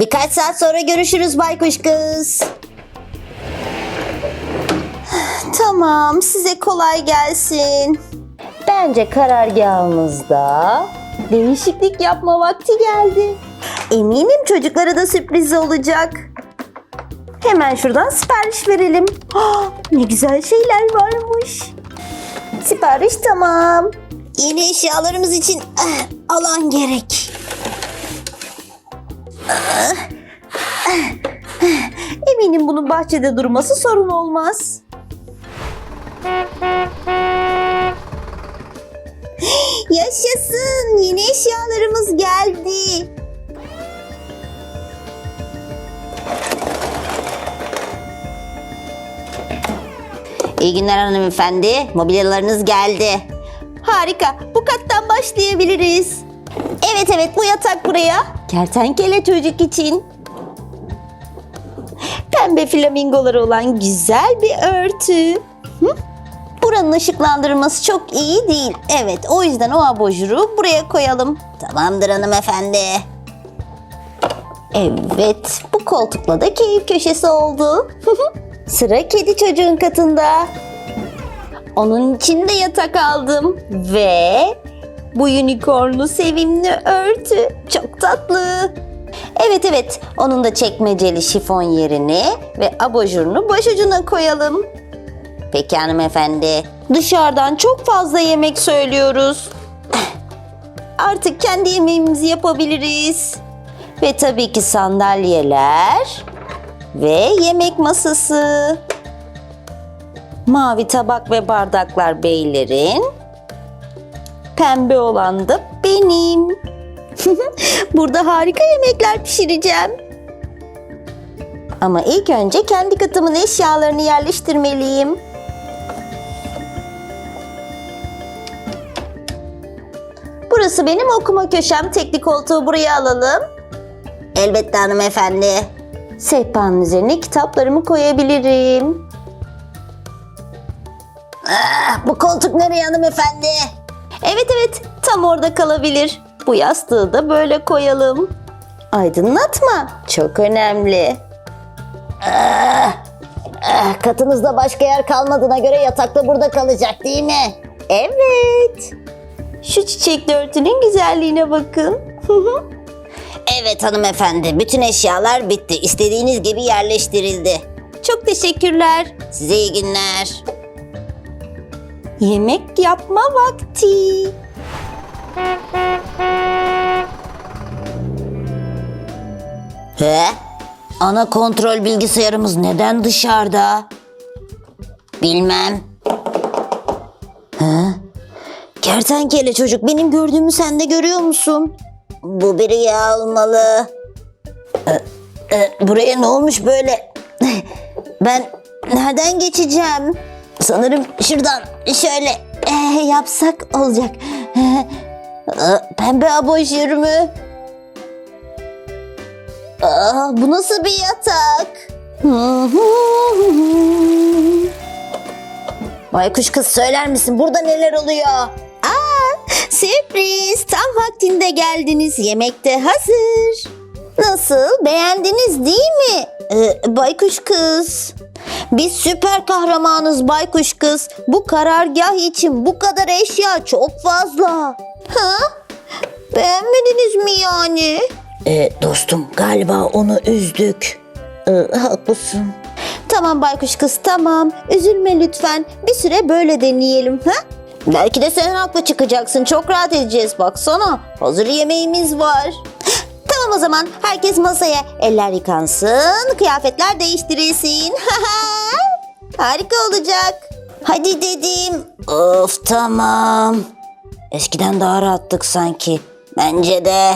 Birkaç saat sonra görüşürüz baykuş kız. Tamam, size kolay gelsin. Bence karargahımızda değişiklik yapma vakti geldi. Eminim çocuklara da sürpriz olacak. Hemen şuradan sipariş verelim. Ah, ne güzel şeyler varmış. Sipariş tamam. Yeni eşyalarımız için ah, alan gerek. Eminim bunun bahçede durması sorun olmaz. Yaşasın! Yeni eşyalarımız geldi. İyi günler hanımefendi. Mobilyalarınız geldi. Harika. Bu kattan başlayabiliriz. Evet evet bu yatak buraya. Kertenkele çocuk için. Pembe flamingoları olan güzel bir örtü. Hı? Buranın ışıklandırması çok iyi değil. Evet o yüzden o abajuru buraya koyalım. Tamamdır hanımefendi. Evet bu koltukla da keyif köşesi oldu. Sıra kedi çocuğun katında. Onun için de yatak aldım ve bu unicornlu sevimli örtü çok tatlı. Evet evet onun da çekmeceli şifon yerini ve abajurunu başucuna koyalım. Peki hanımefendi. Dışarıdan çok fazla yemek söylüyoruz. Artık kendi yemeğimizi yapabiliriz. Ve tabii ki sandalyeler ve yemek masası. Mavi tabak ve bardaklar beylerin. Pembe olan da benim. Burada harika yemekler pişireceğim. Ama ilk önce kendi katımın eşyalarını yerleştirmeliyim. Burası benim okuma köşem. Teknik koltuğu buraya alalım. Elbette hanımefendi. Sehpanın üzerine kitaplarımı koyabilirim. Ah, bu koltuk nereye hanımefendi? Evet evet tam orada kalabilir. Bu yastığı da böyle koyalım. Aydınlatma çok önemli. Ah, ah, katınızda başka yer kalmadığına göre yatak da burada kalacak değil mi? Evet. Şu çiçekli örtünün güzelliğine bakın. evet hanımefendi. Bütün eşyalar bitti. İstediğiniz gibi yerleştirildi. Çok teşekkürler. Size iyi günler. Yemek yapma vakti. He? Ana kontrol bilgisayarımız neden dışarıda? Bilmem. He? Kertenkele çocuk benim gördüğümü sen de görüyor musun? Bu bir rüya olmalı. Ee, e, buraya ne olmuş böyle? Ben nereden geçeceğim? Sanırım şuradan şöyle e, yapsak olacak. Ee, Pembe abajur mü? Aa, bu nasıl bir yatak? Baykuş kız söyler misin burada neler oluyor? Aa, sürpriz tam vaktinde geldiniz yemek de hazır. Nasıl beğendiniz değil mi? Ee, baykuş kız. Biz süper kahramanız baykuş kız. Bu karargah için bu kadar eşya çok fazla. Ha? Beğenmediniz mi yani? E, dostum galiba onu üzdük. E, haklısın. Tamam baykuş kız tamam. Üzülme lütfen. Bir süre böyle deneyelim. Ha? Belki de sen haklı çıkacaksın. Çok rahat edeceğiz baksana. Hazır yemeğimiz var. Tamam o zaman herkes masaya. Eller yıkansın, kıyafetler değiştirilsin. Harika olacak. Hadi dedim. Of tamam. Eskiden daha rahattık sanki. Bence de.